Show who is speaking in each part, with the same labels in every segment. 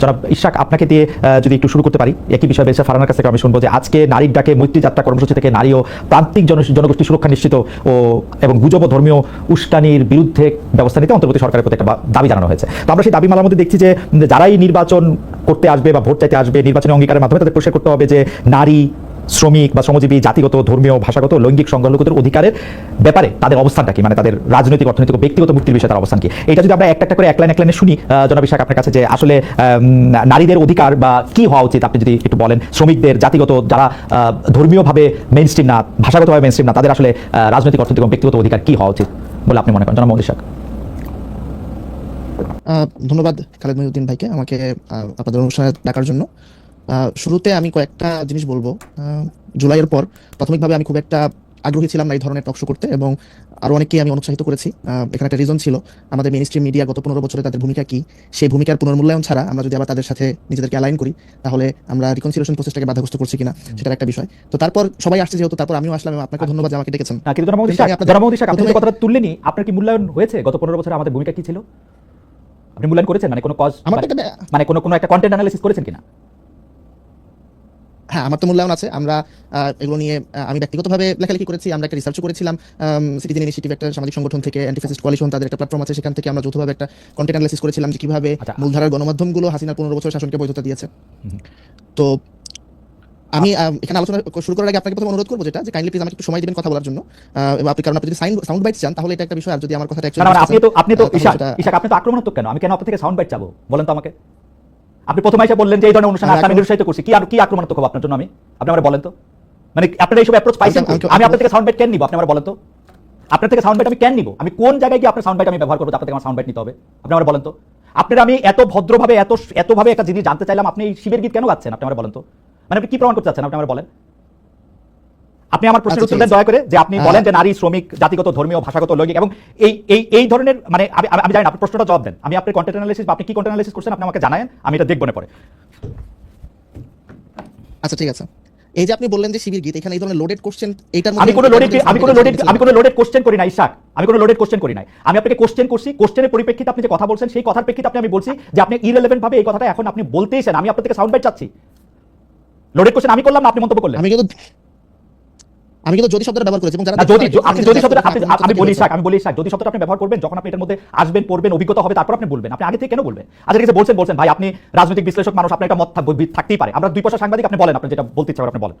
Speaker 1: জনাব ইশাক, আপনাকে দিয়ে যদি একটু শুরু করতে পারি, একই বিষয় বেসে ফারানার কাছ থেকে আমি শুনব যে আজকে নারীর ডাকে মৈত্রী যাত্রা কর্মসূচি থেকে নারী ও প্রান্তিক জন জনগোষ্ঠী সুরক্ষা নিশ্চিত ও, এবং গুজব ধর্মীয় উস্কানির বিরুদ্ধে ব্যবস্থা নিতে অন্তর্বর্তী সরকারের প্রতি একটা দাবি জানানো হয়েছে। তো আমরা সেই দাবি মালার মধ্যে দেখছি যে যারাই নির্বাচন করতে আসবে বা ভোট চাইতে আসবে, নির্বাচনী অঙ্গীকারের মাধ্যমে তাদের পরিষ্কার করতে হবে যে নারী শ্রমিক বা শ্রমজীবী জাতিগত ধর্মীয় ভাষাগত লৈঙ্গিক সংখ্যালঘুদের অধিকারের ব্যাপারে তাদের অবস্থানটা কি? মানে তাদের রাজনৈতিক অর্থনৈতিক ব্যক্তিগত মুক্তির বিষয়ে তার অবস্থান কি? এটা যদি আমরা একটা একটা করে এক লাইন এক লাইনে শুনি জনাব ইশাক আপনার কাছে যে আসলে নারীদের অধিকার বা কি হওয়া উচিত? আপনি যদি একটু বলেন শ্রমিকদের জাতিগত যারা ধর্মীয়ভাবে মেইন স্ট্রিম না ভাষাগতভাবে মেইন স্ট্রিম না তাদের আসলে রাজনৈতিক অর্থনৈতিক ব্যক্তিগত অধিকার কি হওয়া উচিত বলে আপনি মনে করেন? জনাব
Speaker 2: আহ, ধন্যবাদ খালেদ মহিউদ্দিন ভাইকে আমাকে আপনাদের অনুষ্ঠানে ডাকার জন্য। শুরুতে আমি কয়েকটা জিনিস বলব। জুলাইয়ের পর প্রাথমিকভাবে আমি খুব একটা আগ্রহী ছিলাম না এই ধরনের টকশো করতে এবং আরও অনেককে আমি অনুৎসাহিত করেছি। এখানে একটা রিজন ছিল আমাদের মেন স্ট্রিম মিডিয়া গত পনেরো বছরে তাদের ভূমিকা কি? সেই ভূমিকার পুনর্মূল্যায়ন ছাড়া আমরা যদি আবার তাদের সাথে নিজেদেরকে অ্যালাইন করি তাহলে আমরা রিকনসিলেশন প্রসেসটাকে বাধাগ্রস্ত করছি কিনা সেটার একটা বিষয়। তো তারপর সবাই আসছে যেহেতু তারপর আমিও আসলাম আপনাকে ধন্যবাদ আমাকে ডেকেছেন।
Speaker 1: কথাটা তুললেনি আপনার কি মূল্যায়ন হয়েছে? গত পনেরো বছরে আমাদের ভূমিকা কি ছিল? আপনি মূল্যায়ন করেছেন? মানে কোনো কজ
Speaker 2: আমার
Speaker 1: মানে কোনো কোনো একটা কন্টেন্ট অ্যানালিসিস করেছেন কিনা?
Speaker 2: হ্যাঁ আমার তো মূল্যায়ন আছে। আমরা এগুলো নিয়ে আমি ব্যক্তিগতভাবে লেখালেখি করেছি আমরা একটা রিসার্চও করেছিলাম সিটিজেন ইনিশিয়েটিভ একটা সামাজিক সংগঠন থেকে অ্যান্টিফেসিস্ট কোয়ালিশন তাদের একটা প্ল্যাটফর্ম আছে সেখান থেকে আমরা যৌথভাবে একটা কন্টেন্ট অ্যানালিসিস করেছিলাম যে কীভাবে
Speaker 1: আচ্ছা।
Speaker 2: মূলধারার গণমাধ্যমগুলো হাসিনার পনেরো বছর শাসনকে বৈধতা দিয়েছে। তো আমি এখানে আলোচনা শুরু করার আগে আপনাকে প্রথমে অনুরোধ করব যেটা যে কাইন্ডলি প্লিজ আমাকে একটু সময় দিবেন কথা বলার জন্য। আপনি কারণ আপনি যদি সাউন্ড বাইট চান তাহলে এটা একটা বিষয় আর যদি আমার কথাটা
Speaker 1: আপনি তো আপনি তো আপনি তো আক্রমণাত্মক কেন? আমি কেন আপনার থেকে সাউন্ড বাইট চাবো? বলেন তো আমাকে। আপনি প্রথমে এসে বললেন যে এই ধরনের অনুষ্ঠান আমি নিরুৎসাহিত করছি। কি আর কি আক্রমণাত্মক হব আপনার জন্য আমি? আপনি আমার বলেন তো। মানে আপনারা এইসব অ্যাপ্রোচ পাইছেন
Speaker 2: আমি-
Speaker 1: কই?
Speaker 2: আমি-
Speaker 1: আপনার থেকে সাউন্ড বাইট কেন নিব? আপনি আমার বলেন তো। আপনার থেকে সাউন্ড বাইট আমি কেন নিব? আমি কোন জায়গায় গিয়ে আপনার সাউন্ড বাইট আমি ব্যবহার করব আপনার থেকে আমার সাউন্ড বাইট নিতে হবে? আপনি আমার বলেন তো। আপনার আমি এত ভদ্রভাবে এত এতভাবে একটা জিনিস জানতে চাইলাম আপনি এই শিবের গীত কেন গাচ্ছেন? আপনি আমার বলেন তো। মানে আপনি কি প্রমাণ করতে চাচ্ছেন? আপনি আমার বলেন। আপনি আমার প্রশ্নের
Speaker 2: আচ্ছা,
Speaker 1: উত্তর দেন। দয়া করে যে আপনি
Speaker 2: হ্যাঁ।
Speaker 1: বলেন যে নারী শ্রমিক জাতিগত ধর্মীয় ভাষাগত লৈঙ্গিক এবং এই এই এই ধরনের মানে আমি জানি না আপনি প্রশ্নটা জবাব দেন। আমি আপনার কন্টেন্ট অ্যানালিসিস আপনি কি কন্টেন্ট অ্যানালিসিস করছেন আপনি আমাকে জানায়েন আমি এটা দেখব না পরে।
Speaker 2: আচ্ছা ঠিক আছে। এই যে আপনি বললেন যে শিবির গীত এখানে এই ধরনের লোডেড কোশ্চেন এইটার
Speaker 1: আমি কোনো লোডেড আমি কোনো লোডেড আমি কোনো লোডেড কোশ্চেন করি নাই ইশাক আমি কোনো লোডেড কোশ্চেন করি নাই। আমি আপনাকে কোশ্চেন করছি কোশ্চেনের পরিপ্রেক্ষিতে আপনি যে কথা বলছেন সেই কথার প্রেক্ষিতে আপনি আমি বলছি যে আপনি ইরেলেভেন্ট ভাবে এই কথাটা এখন আপনি বলতেইছেন আমি আপনার থেকে সাউন্ড বাইট চাচ্ছি। লোডেড কোশ্চেন আমি করলাম না আপনি মন্তব্য করলেন।
Speaker 2: আমি কিন্তু আমি কিন্তু যদি শব্দটা ব্যবহার করেছি এবং যারা
Speaker 1: যদি আপনি যদি শব্দটা আপনি আমি বলি? শাক আমি বলি শাক যদি শব্দটা আপনি ব্যবহার করবেন যখন আপনি এটার মধ্যে আসবেন পড়বেন অভিজ্ঞতা হবে তারপর আপনি বলবেন। আপনি আগে থেকে কেন বলবেন? ঠিক আছে বলছেন বলছেন ভাই আপনি রাজনৈতিক বিশ্লেষক মানুষ আপনার একটা মত থাক- থাকতেই পারে। আমরা দুই পয়সা সাংবাদিক আপনি বলেন আপনি যেটা বলতে ইচ্ছা করে আপনি বলেন।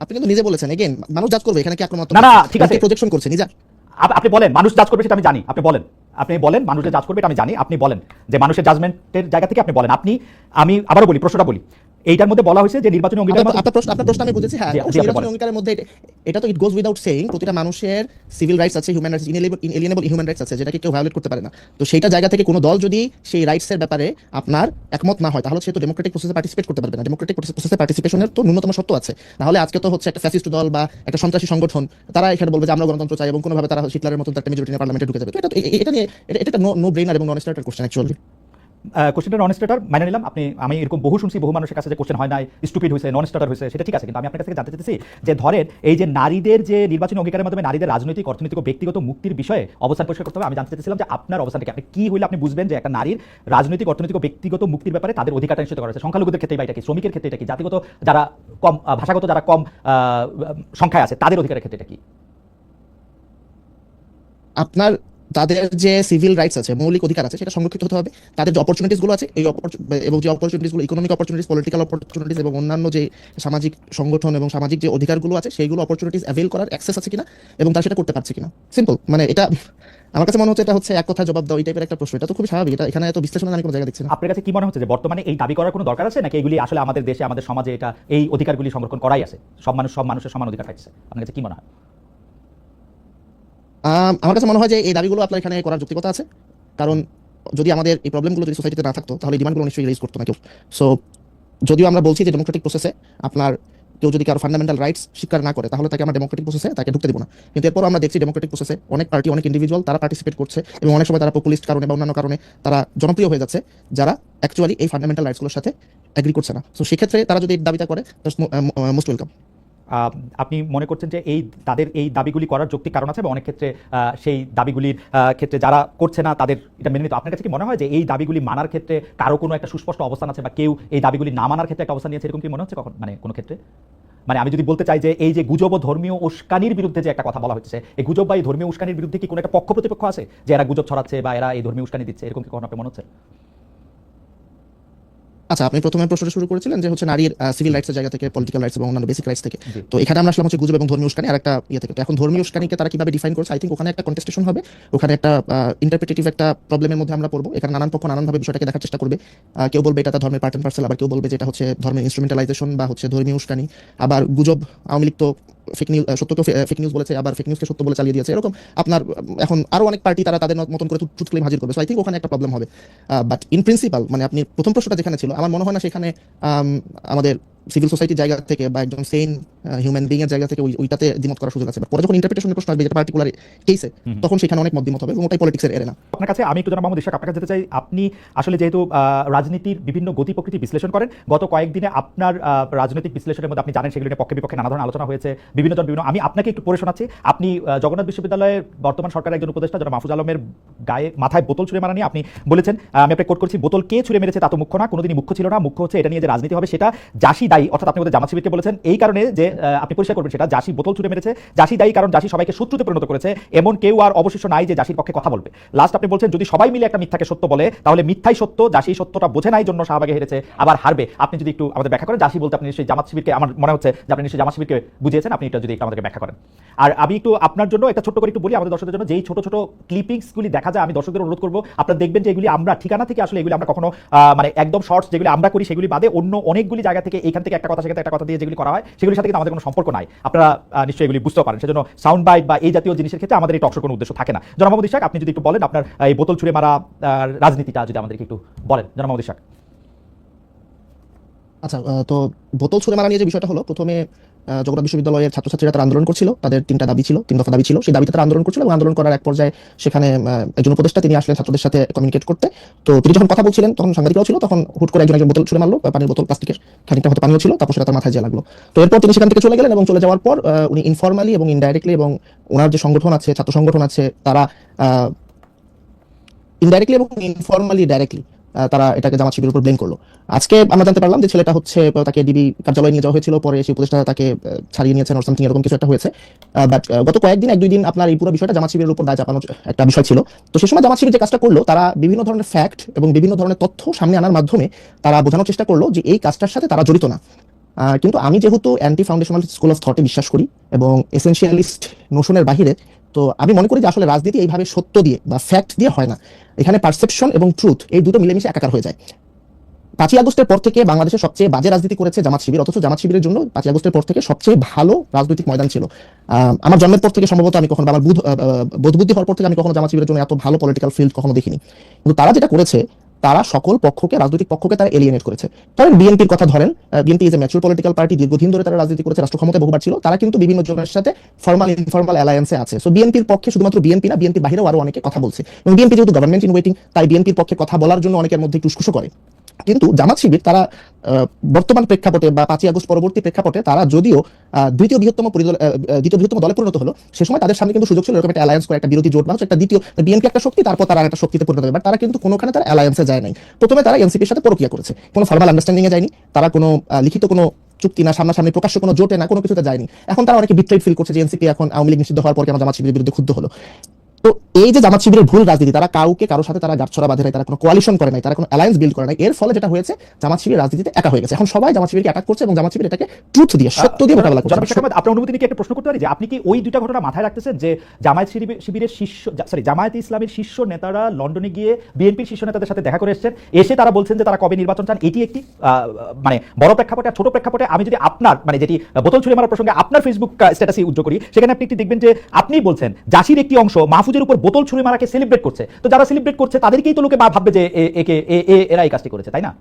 Speaker 2: আপনি কিন্তু নিজে বলেছেন এগেন মানুষ জাজ করবে এখানে কি আক্রমণ
Speaker 1: না, না, ঠিক আছে।
Speaker 2: প্রজেকশন করছে নিজে
Speaker 1: আপনি বলেন মানুষ জাজ করবে সেটা আমি জানি আপনি বলেন। আপনি বলেন মানুষ যে জাজ করবে এটা আমি জানি আপনি বলেন। যে মানুষের জাজমেন্টের জায়গা থেকে আপনি বলেন। আপনি আমি আবারও বলি প্রশ্নটা বলি। এইটার মধ্যে বলা হয়েছে যে নির্বাচনী অঙ্গীকার
Speaker 2: আপনার আপনার প্রশ্ন আপনার প্রশ্ন আমি বুঝেছি হ্যাঁ নির্বাচনী অঙ্গীকারের মধ্যে এটা- তো ইট গোজ উইদাউট সেইং প্রতিটা মানুষের সিভিল রাইটস আছে human rights inalienable human rights আছে যেটাকে কেউ ভায়োলেট করতে পারে না। তো সেইটা জায়গা থেকে কোনো দল যদি সেই রাইটস এর ব্যাপারে আপনার একমত না হয় তাহলে সে তো ডেমোক্রেটিক প্রসেসে পার্টিসিপেট করতে পারবে না। ডেমোক্রেটিক প্রসেসে পার্টিসিপেশনের তো ন্যূনতম সত্য আছে। নাহলে আজকে তো হচ্ছে একটা ফ্যাসিস্ট দল বা একটা সন্ত্রাসী সংগঠন তারা এখানে বলবে যে আমরা গণতন্ত্র চাই এবং কোনোভাবে তারা হিটলারের মতন একটা মেজরিটি পার্লামেন্টে ঢুকে যাবে। তো এটা এটা নিয়ে এটা- এটা নো ব্রেইনার এবং নন স্টার্টার কোশ্চেন অ্যাকচুয়ালি
Speaker 1: কোশ্চেনটা নন স্টার্টার মানে নিলাম। আপনি, আমি এরকম বহু শুনছি, বহু মানুষের কাছে যে কোশ্চেন হয় নাই স্টুপিড হয়েছে নন স্টার্টার হয়েছে, সেটা ঠিক আছে, কিন্তু আমি আপনার কাছ জানতে চাইতেছি যে ধরেন এই যে নারীদের যে নির্বাচনী অঙ্গীকারের মাধ্যমে নারীদের রাজনৈতিক, অর্থনৈতিক ব্যক্তিগত মুক্তির বিষয়ে অবস্থান পরিষ্কার করতে হবে, আমি জানতে চাইছিলাম যে আপনার অবস্থান কি? আপনি কি হইলে আপনি বুঝবেন যে একটা নারীর রাজনৈতিক, অর্থনৈতিক ব্যক্তিগত মুক্তির ব্যাপারে তাদের অধিকারটা নিশ্চিত করা হয়েছে? সংখ্যালঘুদের ক্ষেত্রে বা এটা কি? শ্রমিকের ক্ষেত্রে এটা কি? জাতিগত যারা কম ভাষাগত যারা কম সংখ্যায় আছে, তাদের অধিকারের ক্ষেত্রে এটা কি?
Speaker 2: আপনার তাদের যে সিভিল রাইটস আছে, মৌলিক অধিকার আছে, সেটা সংরক্ষিত হতে হবে। তাদের যে অপরচুনিটিসগুলো আছে, এই এবং যে অপরচুনিটিসগুলো ইকোনমিক অপরচুনিটিস পলিটিক্যাল অপরচুনিটিস এবং অন্যান্য যে সামাজিক সংগঠন এবং সামাজিক যে অধিকারগুলো আছে, সেইগুলো অপরচুনিটিস অ্যাভেল করার অ্যাক্সেস আছে কিনা এবং তারা সেটা করতে পারছে কিনা। সিম্পল মানে এটা আমার কাছে মনে হচ্ছে এটা হচ্ছে এক কথা জবাব দাও এই টাইপের একটা প্রশ্ন। এটা তো খুবই স্বাভাবিক, এটা এখানে এত বিশ্লেষণ আমি কোনো জায়গা দেখছি না।
Speaker 1: আপনার কাছে কি মনে হচ্ছে যে বর্তমানে এই দাবি করার কোনো দরকার আছে? নাকি এগুলি আসলে আমাদের দেশে, আমাদের সমাজে এটা, এই অধিকারগুলি সংরক্ষণ করাই আছে? সব মানুষ, সব মানুষের সমান অধিকার থাকছে। আপনার কাছে কি মনে হয়?
Speaker 2: আমার কাছে মনে হয় যে এই দাবিগুলো আপনার এখানে করার যৌক্তিকতা আছে। কারণ যদি আমাদের এই প্রবলেমগুলো যদি সোসাইটিতে না থাকতো তাহলে ডিমান্ডগুলো নিশ্চয়ই রেজ করতো না কেউ। সো যদিও আমরা বলছি যে ডেমোক্রেটিক প্রসেসে আপনার কেউ যদি কারও ফান্ডামেন্টাল রাইটস স্বীকার না করে তাহলে তাকে আমরা ডেমোক্রেটিক প্রসেসে তাকে ঢুকতে দিব না। কিন্তু এরপর আমরা দেখছি ডেমোক্রেটিক প্রসেসে অনেক পার্টি অনেক ইন্ডিভিজুয়াল তারা পার্টিসিপেট করছে এবং অনেক সময় তারা পপুলিস্ট কারণে বা অন্যান্য কারণে তারা জনপ্রিয় হয়ে যাচ্ছে যারা অ্যাকচুয়ালি এই ফান্ডামেন্টাল রাইটসগুলোর সাথে অ্যাগ্রি করছে না। সো সেক্ষেত্রে তারা যদি দাবিটা করে মোস্ট ওয়েলকাম
Speaker 1: আহ, আপনি মনে করছেন যে এই তাদের এই দাবিগুলি করার যৌক্তিক কারণ আছে এবং অনেক ক্ষেত্রে সেই দাবিগুলির ক্ষেত্রে যারা করছে না তাদের এটা মেনে নিতে আপনার কাছে কি মনে হয় যে এই দাবিগুলি মানার ক্ষেত্রে কারও কোনো একটা সুস্পষ্ট অবস্থান আছে বা কেউ এই দাবিগুলি না মানার ক্ষেত্রে একটা অবস্থান নিয়েছে? এরকম কি মনে হচ্ছে কখন মানে কোনো ক্ষেত্রে? মানে আমি যদি বলতে চাই যে এই যে গুজব ধর্মীয় উস্কানির বিরুদ্ধে যে একটা কথা বলা হচ্ছে, এই গুজব বা এই ধর্মীয় উস্কানির বিরুদ্ধে কি কোনো একটা পক্ষ প্রতিপক্ষ আছে? যে এরা গুজব ছড়াচ্ছে বা এরা এই ধর্মীয় উস্কানি দিচ্ছে, এরকম কি কখনো আপনার মনে হচ্ছে?
Speaker 2: আচ্ছা আপনি প্রথমে প্রশ্নটা শুরু করেছিলেন যে হচ্ছে নারীর সিভিল রাইটসের জায়গা থেকে পলিটিক্যাল রাইটস এবং অন্যান্য বেসিক রাইটস থেকে। তো এখানে আমরা আসলাম হচ্ছে গুজব এবং ধর্মীয় উস্কানি আর একটা ইয়ে থেকে। তো এখন ধর্মীয় উস্কানিকে তারা কীভাবে ডিফাইন করছে? আই থিঙ্ক ওখানে একটা কন্টেস্টেশন হবে। ওখানে একটা ইন্টারপ্রিটেটিভ একটা প্রবলেমের মধ্যে আমরা পড়ব। এখানে নানান পক্ষ নানানভাবে বিষয়টাকে দেখার চেষ্টা করবে। কেউ বলবে এটা ধর্মের পার্ট পার্সেল আবার কেউ বলবে যেটা হচ্ছে ধর্মের ইনস্ট্রুমেন্টালাইজেশন বা হচ্ছে ধর্মীয় উস্কানি। আবার গুজব আওয়ামী লীগ তো ফেক নিউজ সত্যকে ফেক নিউজ বলেছে আবার ফেক নিউজকে সত্য বলে চালিয়ে দিয়েছে। এরকম আপনার এখন আরও অনেক পার্টি তারা তাদের মতন করে ট্রুথ ক্লেম হাজির করবে। সো আই থিঙ্ক ওখানে একটা প্রবলেম হবে। বাট ইন প্রিন্সিপাল মানে আপনি প্রথম প্রশ্নটা যেখানে ছিল আমার মনে হয় না সেখানে আমাদের সিভিল সোসাইটির জায়গা থেকে বা একজন সেন হিউম্যান বিং এর জায়গা থেকে ওইটাতে দ্বিমত করার সুযোগ আছে। পরে যখন ইন্টারপ্রিটেশনের প্রশ্ন আসবে যেটা পার্টিকুলার কেসে তখন সেখানে অনেক মত হবে এবং ওটাই পলিটিক্সের এরে না
Speaker 1: আপনার কাছে আমি একটু জানা মোহাম্মদ ইশাক আপনার কাছে যেতে চাই আপনি আসলে যেহেতু রাজনীতির বিভিন্ন গতি প্রকৃতি বিশ্লেষণ করেন গত কয়েকদিনে আপনার রাজনৈতিক বিশ্লেষণের মধ্যে আপনি জানেন সেগুলো নিয়ে পক্ষে বিপক্ষে নানা ধরনের আলোচনা হয়েছে বিভিন্ন জন বিভিন্ন আমি আপনাকে একটু পড়ে শোনাচ্ছি আপনি জগন্নাথ বিশ্ববিদ্যালয়ের বর্তমান সরকারের একজন উপদেষ্টা যারা মাহফুজ আলমের গায়ে মাথায় বোতল ছুঁড়ে মারা নিয়ে আপনি বলেছেন আমি আপনাকে কোট করছি বোতল কে ছুঁড়ে মেরেছে তা তো মুখ্য না কোনোদিনই মুখ্য ছিল না মুখ্য হচ্ছে এটা নিয়ে যে রাজনীতি হবে সেটা জাসি দায়ী অর্থাৎ আপনি ওদের জামাত শিবিরকে বলেছেন, এই কারণে যে আপনি পরিষ্কার করবেন সেটা, জাসি বোতল ছুঁড়ে মেরেছে, জাসি দায়ী কারণ জাসি সবাইকে শত্রুতে পরিণত করেছে, এমন কেউ আর অবশিষ্ট নাই যে জাসির পক্ষে কথা বলবে। লাস্ট আপনি বলছেন, যদি সবাই মিলে একটা মিথ্যাকে সত্য বলে, তাহলে মিথ্যাই সত্য, জাসি সত্যটা বোঝে নাই জন্য শাহবাগে হেরেছে, আবার হারবে। আপনি যদি একটু আমাদের ব্যাখ্যা করেন, জাসি বলতে আপনি নিশ্চয়ই জামাত শিবিরকে, আমার মনে হচ্ছে যে আপনি নিশ্চয়ই জামাত শিবিরকে বুঝিয়েছেন, আপনি এটা যদি একটু আমাদেরকে ব্যাখ্যা করেন। আর আমি একটু আপনার জন্য একটা ছোট্ট করে একটু বলি, আমাদের দর্শকদের জন্য, যেই ছোট ছোট ক্লিপিংসগুলি দেখা যায়, আমি দর্শকদের অনুরোধ করব, আপনারা দেখবেন যে এগুলি আমরা ঠিকানা থেকে আসলে এগুলি আমরা কখনো মানে একদম শর্টস যেগুলি আমরা করি, সেগুলি বাদে অন্য অনেকগুলি জায়গা থেকে এখান থেকে একটা কথা সেখানে একটা কথা দিয়ে যেগুলি করা হয়, সেগুলির সাথে কিন্তু আমাদের কোনো সম্পর্ক নাই। আপনারা নিশ্চয়ই এগুলি বুঝতে পারেন। সেজন্য সাউন্ড বাইট বা এই জাতীয় জিনিসের ক্ষেত্রে আমাদের এই টকশোর কোনো উদ্দেশ্য থাকে না। জনাব শাক আপনি যদি একটু বলেন আপনার এই বোতল ছুঁড়ে মারা রাজনীতিটা যদি আমাদেরকে একটু বলেন। জনাব শাক
Speaker 2: আচ্ছা তো বোতল ছুঁড়ে মারা নিয়ে যে বিষয়টা হলো, প্রথমে জগন্নাথ বিশ্ববিদ্যালয়ের ছাত্রছাত্রীরা তারা আন্দোলন করছিল। তাদের তিনটা দাবি ছিল, তিন দফা দাবি ছিল। সেই দাবিতে তারা আন্দোলন করছিল এবং আন্দোলন করার এক পর্যায়ে সেখানে একজন উপদেষ্টা তিনি আসলেন ছাত্রদের সাথে কমিউনিকেট করতে। তো তিনি যখন কথা বলছিলেন, তখন সাংবাদিকরাও ছিল, তখন হুট করে একজন একজন বোতল ছুড়ে মারলো পানির বোতল, প্লাস্টিকের খানিকটা হয়তো পানিও ছিল, তারপর সেটা তার মাথায় যে লাগল। তো এরপর তিনি সেখান থেকে চলে গেলেন এবং চলে যাওয়ার পর উনি ইনফরমালি এবং ইনডাইরেক্টলি এবং ওনার যে সংগঠন আছে, ছাত্র সংগঠন আছে, তারা ইনডাইরেক্টলি এবং ইনফরমালি ডাইরেক্টলি তারা এটাকে জামাত শিবিরের উপর ব্লেম করল। আজকে আমরা জানতে পারলাম যে ছেলেটা হচ্ছে তাকে ডিবি কার্যালয়ে নিয়ে যাওয়া হয়েছিল, পরে সেই উপদেষ্টা তাকে ছাড়িয়ে নিয়েছেন সামথিং এরকম কিছু একটা হয়েছে। বাট গত কয়েকদিন, এক দুই দিন আপনার এই পুরো বিষয়টা জামাত শিবিরের উপর দায় চাপানোর একটা বিষয় ছিল। তো সে সময় জামাত শিবির যে কাজটা করল, তারা বিভিন্ন ধরনের ফ্যাক্ট এবং বিভিন্ন ধরনের তথ্য সামনে আনার মাধ্যমে তারা বোঝানোর চেষ্টা করল যে এই কাজটার সাথে তারা জড়িত না। কিন্তু আমি যেহেতু অ্যান্টি ফাউন্ডেশনাল স্কুল অফ থটে বিশ্বাস করি এবং এসেনশিয়ালিস্ট নোশনের বাহিরে তো আমি মনে করি যে আসলে রাজনীতি এইভাবে সত্য দিয়ে বা ফ্যাক্ট দিয়ে হয় না। এখানে পারসেপশন এবং ট্রুথ এই দুটো মিলেমিশে একাকার হয়ে যায়। পাঁচই আগস্টের পর থেকে বাংলাদেশের সবচেয়ে বাজে রাজনীতি করেছে জামাত শিবির, অথচ জামাত শিবিরের জন্য পাঁচই আগস্টের পর থেকে সবচেয়ে ভালো রাজনৈতিক ময়দান ছিল। আমার জন্মের পর থেকে সম্ভবত আমি কখনো আমার বুধ বোধ বুদ্ধি হওয়ার পর থেকে আমি কখনো জামাত শিবিরের জন্য এত ভালো পলিটিক্যাল ফিল্ড কখনো দেখিনি। কিন্তু তারা যেটা করেছে তারা সকল পক্ষকে, রাজনৈতিক পক্ষকে তারা এলিয়েট করেছে। ধরেন বিএনপির কথা ধরেন BNP is a mature political party দীর্ঘদিন ধরে তারা রাজনীতি করেছে রাষ্ট্র ক্ষমতায় বহুবার ছিল, তারা কিন্তু বিভিন্ন জনের সাথে ফর্মাল ইনফর্মাল অ্যালায়েন্সে আছে। সো বিএনপির পক্ষে শুধুমাত্র বিএনপি না বিএনপির বাইরেও আরও অনেকে কথা বলছে। এবং বিএনপি যেহেতু গভর্নমেন্ট ইন ওয়েটিং তাই বিএনপির পক্ষে কথা বলার জন্য অনেকের মধ্যে একটু করে। কিন্তু জামাত শিবির তারা বর্তমান প্রেক্ষাপটে বা পাঁচই আগস্ট পরবর্তী প্রেক্ষাপটে তারা যদিও দ্বিতীয় বৃহত্তম দ্বিতীয় বৃহত্তম দলে পরিণত হলো, সে সময় তাদের সামনে কিন্তু সুযোগ ছিল এরকম একটা অ্যালায়েন্স করে, একটা বিরোধী জোট বা একটা দ্বিতীয় বিএনপি একটা শক্তি, তারপর তারা একটা শক্তিতে পরিণত হবে তারা কিন্তু কোনোখানে তারা অ্যালায়েন্সে যায় নাই। প্রথমে তারা এনসিপির সাথে প্রক্রিয়া করেছে। কোনো ফর্মাল আন্ডারস্ট্যান্ডিং এ যায়নি। তারা কোনো লিখিত কোনো চুক্তি না, সামনাসামনি প্রকাশ্য কোনো জোটে না, কোনো কিছুতে যায়নি। এখন তারা অনেকে বিট্রেড ফিল করছে যে এনসিপি এখন আওয়ামী লীগ নিষিদ্ধ হওয়ার পর কেন জামাত শিবিরের বিরুদ্ধে ক্ষুব্ধ হলো। তো এই যে জামাত শিবিরের ভুল রাজনীতি তারা কাউকে কারোর সাথে তারা গাছছড়া বাঁধে নাই তারা কোনো কোয়ালিশন করে নাই তারা কোনো অ্যালায়েন্স বিল্ড করে নাই এর ফলে যেটা হয়েছে জামাত শিবির রাজনীতিতে একা হয়ে গেছে। এখন সবাই জামাত শিবিরকে অ্যাটাক করছে এবং জামাত শিবির এটাকে ট্রুথ দিয়ে সত্য দিয়ে মোকাবেলা করছে।
Speaker 1: আপনার অনুমতি নিয়ে একটা প্রশ্ন করতে পারি? যে আপনি কি ওই দুইটা ঘটনা মাথায় রাখতেছেন যে জামায়াত শিবিরের শীর্ষ সরি জামায়াত ইসলামের শীর্ষ নেতারা লন্ডনে গিয়ে বিএনপির শীর্ষ নেতাদের সাথে দেখা করে এসেছেন এসে তারা বলছেন যে তারা কবে নির্বাচন চান? এটি একটি মানে বড় প্রেক্ষাপটে ছোট প্রেক্ষাপটে আমি যদি আপনার মানে যেটি বোতল ছুঁড়ে মারার প্রসঙ্গে আপনার ফেসবুক স্ট্যাটাসে উদ্যোগ করি সেখানে আপনি একটি দেখবেন যে আপনি বলছেন জাসির একটি অংশ মাহফুজের উপর বোতল ছুঁড়ে মারাকে সেলিব্রেট করছে। তো যারা সেলিব্রেট করছে তাদেরকেই তো লোকে বা ভাববে যে একে এ- এ- এরা এই কাজটি করেছে তাই না?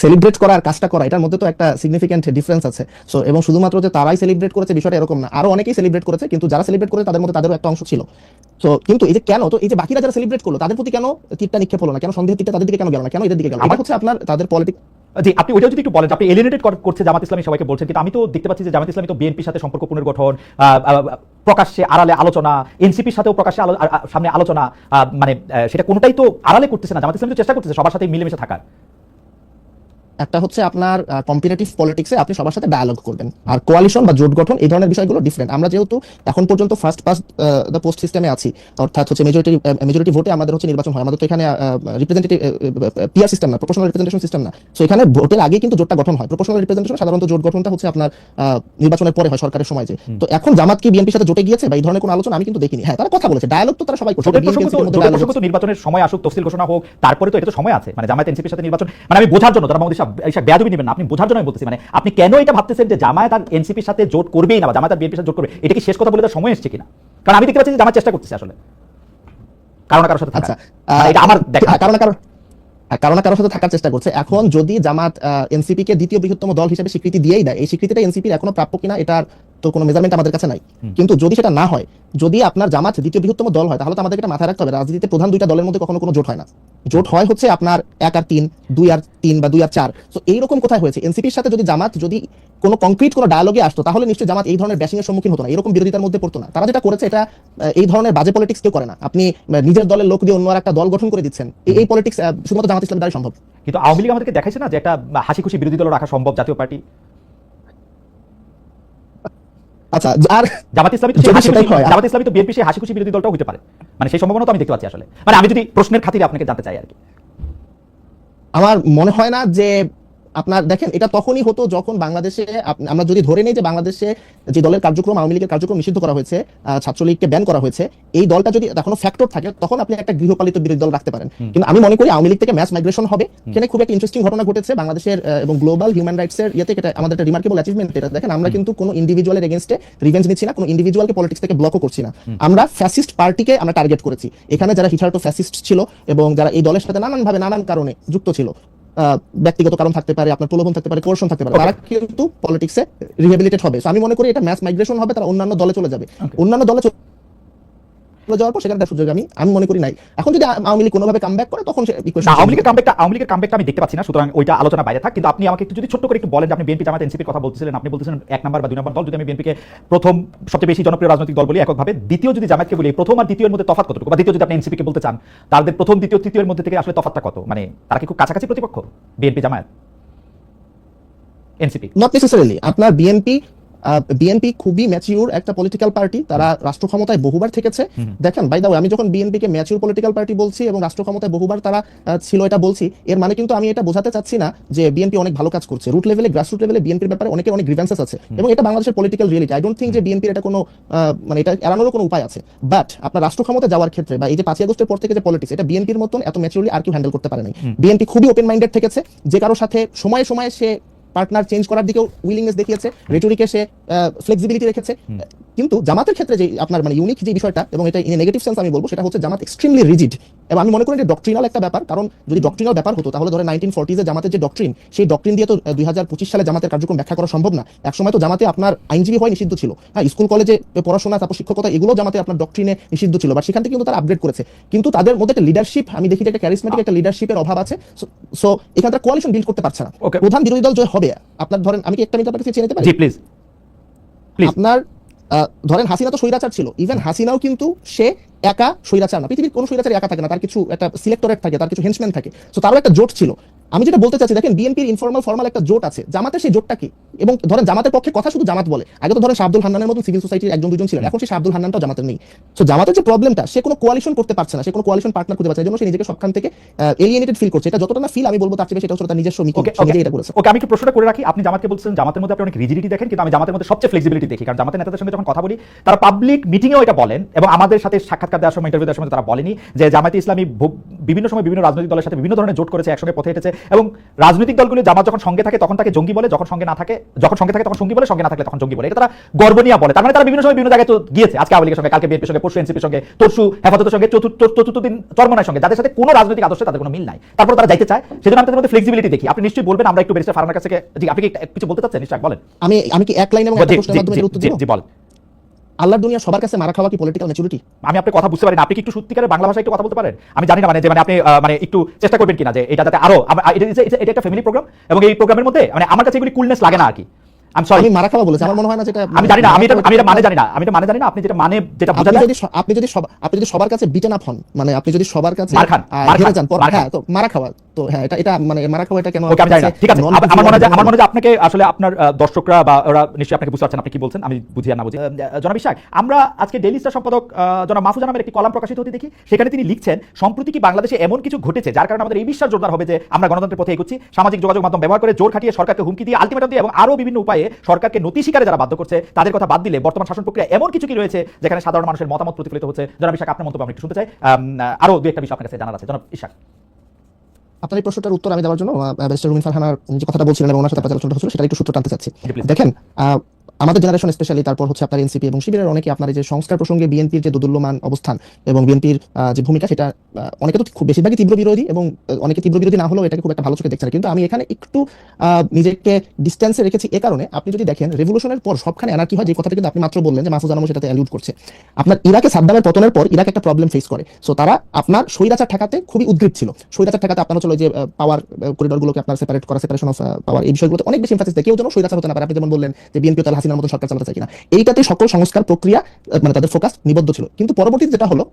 Speaker 2: সেলিব্রেট করা আর কাজটা করা এটার মধ্যে তো একটা সিগনিফিকেন্ট ডিফারেন্স আছে। সো এবং শুধুমাত্র যে তারাই সেলিব্রেট করেছে বিষয়টা এরকম না আরও অনেকেই সেলিব্রেট করেছে কিন্তু যারা সেলিব্রেট করেছে তাদের মধ্যে তাদেরও একটা অংশ ছিল। তো কিন্তু এই যে কেন তো এই যে বাকিরা যারা সেলিব্রেট করল তাদের প্রতি কেন তীরটা নিক্ষেপ হলো না? কেন সন্দেহের তীরটা তাদের দিকে কেন গেল না? কেন এদের দিকে গেল এটা হচ্ছে আপনার তাদের পলিটিক
Speaker 1: জি আপনি ওইটাও যদি একটু বলেন আপনি এলিনেটেড করছে জামাত ইসলামী সবাইকে বলছেন কিন্তু আমি তো দেখতে পাচ্ছি যে জামাত ইসলামী তো বিএনপির সাথে সম্পর্ক পুনর্গঠন প্রকাশ্যে আড়ালে আলোচনা এনসিপির সাথেও প্রকাশ্যে সামনে আলোচনা মানে সেটা কোনোটাই তো আড়ালে করতেছে না, জামাত ইসলাম তো চেষ্টা করতেছে সবার সাথে মিলেমিশে থাকার।
Speaker 2: একটা হচ্ছে আপনার কম্পিটিটিভ পলিটিক্সে আপনি সবার সাথে ডায়ালগ করবেন। আর কোয়ালিশন বা জোট গঠন এই ধরনের বিষয়গুলো ডিফারেন্ট আমরা যেহেতু এখন পর্যন্ত ফার্স্ট পাস দ্য পোস্ট সিস্টেমে আছি অর্থাৎ হচ্ছে মেজরিটি মেজরিটি ভোটে আমাদের হচ্ছে নির্বাচন হয়। আমাদের তো এখানে রিপ্রেজেন্টেটিভ পিআর সিস্টেম না প্রপোর্শনাল রিপ্রেজেন্টেশন সিস্টেম না। সো এখানে ভোটের আগে কিন্তু জোটটা গঠন হয়। প্রপোর্শনাল রিপ্রেজেন্টেশন সাধারণত জোট গঠনটা হচ্ছে আপনার নির্বাচনের পরে হয় সরকারের সময় যে। তো এখন জামাত কি বিএনপির সাথে জোটে গিয়েছে? বা এই ধরনের কোনো আলোচনা আমি কিন্তু দেখিনি। হ্যাঁ তারা কথা বলেছে। ডায়ালগ তো তারা সবাই করছে।
Speaker 1: নির্বাচনের সময় আসুক তফসিল ঘোষণা হোক তারপরে তো এটা তো সময় আছে। মানে জামায়াত এনসিপির সাথে নির্বাচন মানে আমি বোঝার জন্য তারা বাংলাদেশ বেয়াদবি নেবেন না। আপনি বোঝার জন্য আমি বলতেছি মানে আপনি কেন এটা ভাবতেছেন যে জামায়াত আর এনসিপির সাথে জোট করবেই না বা জামায়াত আর বিএনপির সাথে জোট করবে? এটা কি শেষ কথা বলে তার সময় এসছে কিনা? কারণ আমি দেখতে পাচ্ছি যে জামায়াত চেষ্টা করতেছে আসলে। কারণ কারোর সাথে
Speaker 2: আচ্ছা
Speaker 1: মানে এটা আমার দেখা।
Speaker 2: কারণ কারণ কারণ কারোর সাথে থাকার চেষ্টা করছে। এখন যদি জামাত এনসিপি কে দ্বিতীয় বৃহত্তম দল হিসেবে স্বীকৃতি দিয়েই দেয় এই স্বীকৃতিটা এনসিপির এখনও প্রাপ্য কিনা এটার তো কোনো মেজারমেন্ট আমাদের কাছে নাই। কিন্তু যদি সেটা না হয় যদি আপনার জামাত দ্বিতীয় বৃহত্তম দল হয় তাহলে তো আমাদের এটা মাথায় রাখতে হবে। রাজনীতিতে প্রধান দুইটা দলের মধ্যে কখনো কোনো জোট হয় না। জোট হয় হচ্ছে আপনার এক আর তিন দুই আর তিন বা দুই আর চার। তো এইরকম কোথায় হয়েছে? এনসিপির সাথে যদি জামাত যদি কোনো কংক্রিট কোনো ডায়ালগে আসতো তাহলে নিশ্চয়ই জামাত এই ধরনের ব্যাসিং এর সম্মুখীন হতো না। এরকম বিরোধিতার মধ্যে পড়তো না। তারা যেটা করেছে এটা এই ধরনের বাজে পলিটিক্স কেউ করে না। আপনি নিজের দলের লোক দিয়ে অন্য একটা দল গঠন করে দিচ্ছেন এই- পলিটিক্স শুধুমাত্র জামাত ইসলামের দ্বারাই সম্ভব।
Speaker 1: কিন্তু আওয়ামী লীগ আমাদেরকে দেখাইছে না যে একটা হাসি খুশি বিরোধী দল রাখা সম্ভব জাতীয় পার্টি?
Speaker 2: আচ্ছা আর
Speaker 1: জামাত ইসলামী তো
Speaker 2: সেটাই হয়,
Speaker 1: জামাত ইসলামী তো বিএনপি সেই হাসি খুশি বিরোধী দলটাও হতে পারে। মানে সেই সম্ভাবনা তো আমি দেখতে পাচ্ছি আসলে। মানে আমি যদি প্রশ্নের খাতিরে আপনাকে জানতে চাই আর কি।
Speaker 2: আমার মনে হয় না যে আপনার দেখেন এটা তখনই হতো যখন বাংলাদেশে আমরা যদি ধরে নিই যে বাংলাদেশে যে দলের কার্যক্রম আওয়ামী লীগের কার্যক্রম নিষিদ্ধ করা হয়েছে ছাত্রলীগকে ব্যান করা হয়েছে এই দলটা যদি এখনও ফ্যাক্টর থাকে তখন আপনি একটা গৃহপালিত বিরোধী দল রাখতে পারেন। কিন্তু আমি মনে করি আওয়ামী লীগ থেকে ম্যাস মাইগ্রেশন হবে এখানে খুব একটা ইন্টারেস্টিং ঘটনা ঘটেছে বাংলাদেশের এবং গ্লোবাল হিউম্যান রাইটস এর ইয়েতে এটা আমাদের একটা রিমার্কেবল অ্যাচিভমেন্ট এটা দেখেন আমরা কিন্তু কোনো ইন্ডিভিজুয়ালের এগেনস্টে রিভেঞ্জ নিচ্ছি না কোনো ইন্ডিভিজুয়ালকে পলিটিক্স থেকে ব্লকও করছি না। আমরা ফ্যাসিস্ট পার্টিকে আমরা টার্গেট করেছি। এখানে যারা হিটারটো ফ্যাসিস্ট ছিল এবং যারা এই দলের সাথে নানানভাবে নানান কারণে যুক্ত ছিল ব্যক্তিগত কারণ থাকতে পারে আপনার প্রলোভন থাকতে পারে কোর্শন থাকতে পারে তারা কিন্তু পলিটিক্সে রিহেবিলিটেড হবে। আমি মনে করি এটা ম্যাস মাইগ্রেশন হবে তারা অন্যান্য দলে চলে যাবে। অন্যান্য দলে চলে যাওয়ার পর সেখানে তার সুযোগ আমি আমি মনে করি নাই। এখন যদি আওয়ামী লীগ কোনোভাবে কামব্যাক করে তখন
Speaker 1: আওয়ামী লীগের কামব্যাকটা আওয়ামী লীগের কামব্যাকটা আমি দেখতে পাচ্ছি না সুতরাং ওইটা আলোচনা বাইরে থাক। কিন্তু আপনি আমাকে একটু যদি ছোট্ট করে একটু বলেন যে আপনি বিএনপি জামাত এনসিপির কথা বলছিলেন আপনি বলতেছেন এক নাম্বার বা দুই নাম্বার দল যদি আমি বিএনপিকে প্রথম সবচেয়ে বেশি জনপ্রিয় রাজনৈতিক দল বলি এককভাবে দ্বিতীয় যদি জামাতকে বলি প্রথম আর দ্বিতীয়ের মধ্যে তফাৎ কতটুকু? বা দ্বিতীয় যদি আপনি এনসিপিকে বলতে চান তাদের প্রথম দ্বিতীয় তৃতীয়ের মধ্যে থেকে আসলে তফাৎটা কত? মানে তারা কি খুব কাছাকাছি প্রতিপক্ষ? BNP Jamaat? NCP
Speaker 2: not necessarily আপনার বিএনপি বিএনপি খুবই ম্যাচিউর একটা পলিটিক্যাল পার্টি তারা রাষ্ট্র ক্ষমতায় বহুবার থেকেছে। দেখেন বাই দা আমি যখন বিএনপি কে ম্যাচিউর পলিটিক্যাল পার্টি বলছি এবং রাষ্ট্র ক্ষমতায় বহুবার তারা ছিল এটা বলছি এর মানে কিন্তু আমি এটা বোঝাতে চাচ্ছি না যে বিএনপি অনেক ভালো কাজ করছে। রুট লেভেলে গ্রাসরুট লেভেলে বিএনপির ব্যাপারে অনেকের অনেক গ্রিভেন্সেস আছে। এবং এটা বাংলাদেশের political reality I don't think যে বিএনপির এটা কোনো মানে এটা এড়ানোর কোনো উপায় আছে। বাট আপনার রাষ্ট্র ক্ষমতা যাওয়ার ক্ষেত্রে বা এই যে পাঁচই আগস্টের পর থেকে যে পলিটিক্স এটা বিএনপির মতন এত ম্যাচিউরলি আর কেউ হ্যান্ডেল করতে পারে নাই। বিএনপি খুবই ওপেন মাইন্ডেড থেকেছে। যে কারোর সাথে সময়ে সময়ে সে পার্টনার চেঞ্জ করার দিকেও উইলিংনেস দেখিয়েছে রেটরিকে সে ফ্লেক্সিবিলিটি রেখেছে। কিন্তু জামাতের ক্ষেত্রে যে আপনার মানে ইউনিক যে বিষয়টা এবং এটা ইন নেগেটিভ সেন্স আমি বলব সেটা হচ্ছে জামাত এক্সট্রিমলি রিজিড এবং আমি মনে করি যে ডক্ট্রিনাল একটা ব্যাপার কারণ যদি ডক্ট্রিনাল ব্যাপার হতো তাহলে ধরে নাইনটিন ফোর্টিজে জামাতের যে ডক্ট্রিন সেই ডক্ট্রিন দিয়ে তো দুই হাজার পঁচিশ সালে জামাতের কার্যক্রম ব্যাখ্যা করা সম্ভব না। একসময় তো জামাতে আপনার আইনজীবী হয় নিষিদ্ধ ছিল। হ্যাঁ স্কুল কলেজে পড়াশোনা তারপর শিক্ষকতা এগুলো জামাতে আপনার ডক্ট্রিনে নিষিদ্ধ ছিল। বা সেখান থেকে কিন্তু তারা আপডেট করেছে। কিন্তু তাদের মধ্যে একটা লিডারশিপ আমি দেখি যে একটা ক্যারিসমেটিক একটা লিডারশিপের অভাব আছে। সো এখানে তারা কোয়ালিশন বিল্ড করতে পারছে না. প্রধান বিরোধী দল যে হবে আপনার ধরেন আমি কি একটা মিনিট আপনাকে চেয়ে নিতে পারি?
Speaker 1: জি প্লিজ
Speaker 2: আপনার আহ, ধরেন হাসিনা তো স্বৈরাচার ছিল। ইভেন হাসিনাও কিন্তু সে একা স্বৈরাচার না। পৃথিবীর কোনো স্বৈরাচার একা থাকে না। তার কিছু একটা সিলেক্টরেট থাকে তার কিছু হেন্সম্যান থাকে। তো তারও একটা জোট ছিল। আমি যেটা বলতে চাচ্ছি দেখেন বিএনপির ইনফর্মাল ফর্মাল একটা জোট আছে। জামাতের সেই জোটটা কি? এবং ধরেন জামাতের পক্ষে কথা শুধু জামাত বলে। আগে তো ধরেন শাহ আব্দুল হান্নানের মতন সিভিল সোসাইটির একজন দুজন ছিলেন। এখন সেই শাহ আব্দুল হান্নানটাও জামাতের নেই। তো জামাতের যে প্রবলেমটা সে কোনো কোয়ালিশন করতে পারছে না। সে কোনো কোয়ালিশন পার্টনার খুঁজে পাচ্ছে না। জন্য সে নিজেকে সবখান থেকে এলিয়েনেটেড ফিল করছে। এটা যতটা না ফিল আমি বলব তার চেয়ে এটা হচ্ছে তার নিজস্ব
Speaker 1: ওকে
Speaker 2: এটা করেছে
Speaker 1: ওকে আমি একটু প্রশ্নটা করে রাখি? আপনি জামাতকে বলছেন জামাতের মধ্যে আপনি অনেক রিজিডিটি দেখেন কিন্তু আমি জামাতের মধ্যে সবচেয়ে ফ্লেক্সিবিলিটি দেখি। কারণ জামাতের নেতাদের সঙ্গে যখন কথা বলি তারা পাবলিক মিটিংয়েও এটা বলেন এবং আমাদের সাথে সাক্ষাৎকার দেওয়ার সময় ইন্টারভিউ দেওয়ার সময় তারা বলেনি যে জামাতে ইসলামী বিভিন্ন সময় বিভিন্ন রাজনৈতিক দলের সাথে বিভিন্ন ধরনের জোট করেছে একসঙ্গে পথে হেঁটেছে। এবং রাজনৈতিক দলগুলো জামাত যখন সঙ্গে থাকে তখন তাকে জঙ্গি বলে যখন সঙ্গে না থাকে যখন সঙ্গে থাকে তখন সঙ্গী বলে সঙ্গে না থাকলে তখন জঙ্গি বলে। এটা তারা গর্ব নিয়ে বলে। তার মানে তারা বিভিন্ন সময় বিভিন্ন জায়গায় তো গিয়েছে। আজকে আওয়ামী লীগের সঙ্গে কালকে বিএনপির সঙ্গে পরশু এনসিপির সঙ্গে তরশু হেফাজতের সঙ্গে চতুর্থ চতুর্থ দিন চরমনার সঙ্গে। যাদের সাথে কোনো রাজনৈতিক আদর্শে তাদের কোনো মিল নাই। তারপর তারা যাইতে চায়। সেজন্য আমি তাদের মধ্যে ফ্লেক্সিবিলিটি দেখি। আপনি নিশ্চয়ই বলবেন আমরা একটু বেরিস্টার ফারানার কাছে আপনি কি কিছু বলতে চাচ্ছেন? নিশ্চয় বলেন।
Speaker 2: আমি আমি কি এক লাইনে এবং একটা প্রশ্নের মাধ্যমে উত্তর দিব?
Speaker 1: জি বল
Speaker 2: আল্লাহর দুনিয়া সবার কাছে মারা খাওয়া কি পলিটিক্যাল ম্যাচুরিটি
Speaker 1: আমি আপনার কথা বুঝতে পারি না আপনি কি একটু সত্যিকারের বাংলা ভাষায় একটু কথা বলতে পারেন? আমি জানি না মানে যে মানে আপনি মানে একটু চেষ্টা করবেন কিনা যে এটা যাতে আরও এটা একটা ফ্যামিলি প্রোগ্রাম এবং এই প্রোগ্রামের মধ্যে মানে আমার কাছে এগুলি কুলনেস লাগে না আর কি। আমি সরি
Speaker 2: মারা খাওয়া বলেছি আমার মনে হয় না যেটা
Speaker 1: আমি জানি না আমি এটা আমি এটা মানে জানি না আমি এটা মানে জানি না আপনি যেটা মানে যেটা বোঝা
Speaker 2: আপনি যদি আপনি যদি সব- আপনি যদি সবার কাছে বিটেন আপ হন মানে আপনি যদি সবার কাছে
Speaker 1: মার খান, মার।
Speaker 2: হ্যাঁ তো মারা খাওয়া তো হ্যাঁ এটা এটা মানে মারা খাওয়া এটা কেন
Speaker 1: আমি জানি না। ঠিক আছে। আমার মনে হয় আমার মনে হয় আপনাকে আসলে আপনার দর্শকরা বা ওরা নিশ্চয়ই আপনাকে বুঝতে পারছেন আপনি কি বলছেন আমি বুঝি আর না বুঝি। জনাব ইশাক আমরা আজকে ডেইলি স্টার সম্পাদক জনাব মাহফুজা একটি কলাম প্রকাশিত হতে দেখি। সেখানে তিনি লিখছেন সম্প্রতি কি বাংলাদেশে এমন কিছু ঘটেছে যার কারণে আমাদের এই বিশ্বাস জোরদার হবে যে আমরা গণতন্ত্রের পথে এগোচ্ছি? সামাজিক যোগাযোগ মাধ্যম ব্যবহার করে জোর খাটিয়ে সরকারকে হুমকি দিয়ে আলটিমেটাম দিয়ে এবং আরও বিভিন্ন উপায়ে সরকারকে নতি স্বীকারে যারা বাধ্য করছে তাদের কথা বাদ দিলে বর্তমান শাসন প্রক্রিয়া এমন কিছু কি রয়েছে যেখানে সাধারণ মানুষের মতামত প্রতিফলিত হচ্ছে? জনাব ইশাক আপনার মন্তব্য আমি একটু শুনতে চাই। আম, আহ, আরও দু একটা বিষয় আপনার কাছে জানার আছে। জনাব ইশাক।
Speaker 2: আপনার এই প্রশ্নটার উত্তর আমি দেওয়ার জন্য ব্যারিস্টার রুমিন ফারহানার যে কথাটা বলছিলেন এবং ওনার সাথে আপনার আলোচনাটা হচ্ছিল সেটা একটু সূত্র টানতে চাচ্ছি। দেখেন আমাদের জেনারেশন স্পেশালি তারপর হচ্ছে আপনার এনসিপি এবং শিবিরের অনেকে আপনার যে সংস্কার প্রসঙ্গে বিএনপির যে দোদুল্যমান অবস্থান এবং বিএনপির যে ভূমিকা সেটা অনেকে তো খুব বেশিরভাগই তীব্র বিরোধী এবং অনেকে তীব্র বিরোধী না হলেও এটাকে খুব একটা ভালো চোখে দেখছে না। কিন্তু আমি এখানে একটু নিজেকে ডিস্টেন্সে রেখেছি এ কারণে। আপনি যদি দেখেন রেভলিউশনের পর সবখানে এনার্কি হয়, যে কথাটা কিন্তু আপনি মাত্র বললেন যে মাহফুজ আলম সেটাতে অ্যালিউড করছে। আপনার ইরাকে সাদ্দামের পতনের পর ইরাক একটা প্রবলেম ফেস করে। সো তারা আপনার স্বৈরাচার ঠেকাতে খুবই উদ্গ্রীব ছিল। স্বৈরাচার ঠেকাতে আপনার ওই যে পাওয়ার করিডোরগুলোকে আপনার সেপারেট করা সেপারেশন অফ পাওয়ার এই বিষয়গুলোতে অনেক বেশি এমফাসিস দেয়। কেউ যেন স্বৈরাচার হতে না পারে। আপনি যেমন বললেন যে বিএনপি তাহলে হাসিনার মতো সরকার চালাতে চায় কিনা। এইটাতে সকল সংস্কার প্রক্রিয়া মানে তাদের ফোকাস নিবদ্ধ ছিল। কিন্তু পরবর্তীতে যেটা হলো,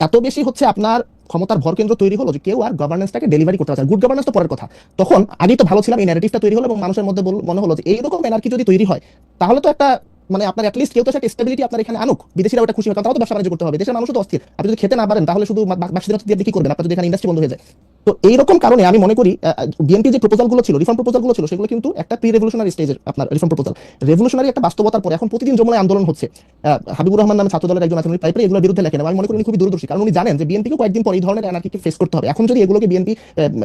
Speaker 2: এত বেশি হচ্ছে আপনার ক্ষমতার ভর কেন্দ্র তৈরি হলো যে কেউ আর গভর্নেন্সটাকে ডেলিভারি করতে পারছে গুড গভর্নেন্স তো পরের কথা। তখন আগেই তো ভালো ছিলাম, এই ন্যারেটিভটা তৈরি হলো এবং মানুষের মধ্যে মনে হলো যে এইরকম এনার্কি যদি তৈরি হয়, তাহলে তো একটা মানে আপনার অ্যাটলিস্ট কেউ তো একটা স্টেবিলিটি আপনার এখানে আনুক। বিদেশিরা ওটা খুশি হয় তারাও তো ব্যবসা বাণিজ্য করতে হবে। দেশের মানুষও তো অস্থির। আপনি যদি খেতে না পারেন, তাহলে শুধু বাকিদের দিয়ে কি করবেন? আপনার যদি এখানে ইন্ডাস্ট্রি বন্ধ হয়ে যায়। তো এইরকম কারণে আমি মনে করি বিএনপি যে প্রপোজালগুলো ছিল রিফর্ম প্রপোজালগুলো ছিল, সেগুলো কিন্তু একটা প্রি রেভলিউশনারি স্টেজের আপনার রিফর্ম প্রপোজাল রেভলিউশনারি একটা বাস্তবতার পরে এখন প্রতিদিন যমুনায় আন্দোলন হচ্ছে। হাবিবুর রহমান নামে ছাত্র দলের একজন আছেন, উনি পাইপে এগুলোর বিরুদ্ধে লেখেন আমি মনে করি উনি খুবই দূরদর্শী, কারণ উনি জানেন যে বিএনপিকে কয়েকদিন পর এই ধরনের এনার্কিকে ফেস করতে হবে। এখন যদি এগুলোকে বিএনপি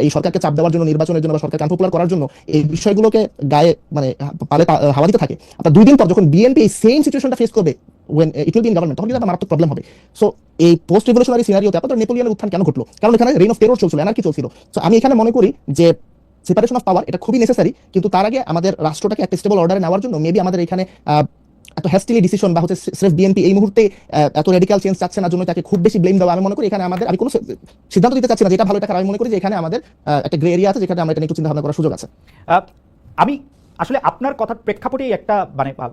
Speaker 2: এই সরকারকে চাপ দেওয়ার জন্য, নির্বাচনের জন্য বা সরকারকে আনপপুলার করার জন্য এই বিষয়গুলোকে গায়ে মানে পালে হাওয়া দিতে থাকে, আপনার দুই দিন পর যখন বিএনপি এই সেম সিচুয়েশনটা ফেস করবে when it will be government তখন কিন্তু মারাত্মক প্রবলেম হবে। সো এই পোস্ট সিনারিওতে নেপোলিয়নের উত্থান কেন ঘটলো? কারণ এখানে রেইন অফ টেরর চলছিল এনার্কি চলছিল। সো আমি এখানে মনে করি যে সেপারেশন অফ পাওয়ার এটা খুবই নেসেসারি কিন্তু তার আগে আমাদের রাষ্ট্রটাকে একটা স্টেবল অর্ডারে নেওয়ার জন্য মেবি আমাদের এখানে এত হ্যাস্টিলি ডিসিশন বা হচ্ছে স্রেফ বিএনপি এই মুহূর্তে এত রেডিক্যাল চেঞ্জ চাচ্ছে না, জন্য তাকে খুব বেশি ব্লেম দেওয়া। আমি মনে করি এখানে আমাদের আমি কোনো সিদ্ধান্ত দিতে চাচ্ছি না যেটা ভালো এটা আমি মনে করি যে এখানে আমাদের একটা গ্রে এরিয়া আছে যেখানে আমরা এটা একটু চিন্তা ভাবনা করার সুযোগ আছে।
Speaker 1: আমি আসলে আপনার কথার প্রেক্ষাপটেই একটা মানে আহ,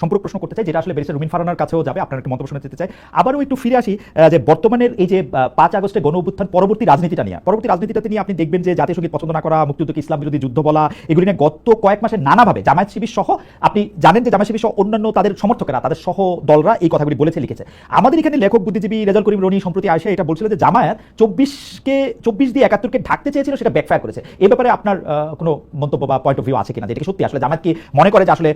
Speaker 1: সম্পূরক প্রশ্ন করতে চাই যেটা আসলে ব্যারিস্টার রুমিন ফারানার কাছেও যাবে আপনার একটু মন্তব্য যেতে চাই। আবারও একটু ফিরে আসি যে বর্তমানের এই যে পাঁচ আগস্টে গণ অভ্যুত্থান পরবর্তী রাজনীতিটা নিয়ে। পরবর্তী রাজনীতিটাতে নিয়ে আপনি দেখবেন যে জাতীয় সংগীত পছন্দ না করা মুক্তিযুদ্ধকে ইসলাম বিরোধী যুদ্ধ বলা এগুলি নিয়ে গত কয়েক মাসে নানাভাবে জামায়াত শিবির সহ আপনি জানেন যে জামায়াত শিবির সহ অন্যান্য তাদের সমর্থকেরা তাদের সহ দলরা এই কথাগুলি বলেছে লিখেছে। আমাদের এখানে লেখক বুদ্ধিজীবী রেজাল করিম রনি সম্প্রতি আসে এটা বলছিল যে জামায়াত চব্বিশকে চব্বিশ দিয়ে একাত্তরকে ঢাকতে চেয়েছিল সেটা ব্যাকফায়ার করেছে। এই ব্যাপারে আপনার কোনো মন্তব্য বা পয়েন্ট অফ ভিউ আছে কিনা যেটা কি সত্যি আসলে জামায়াত কি মনে করে যে আসলে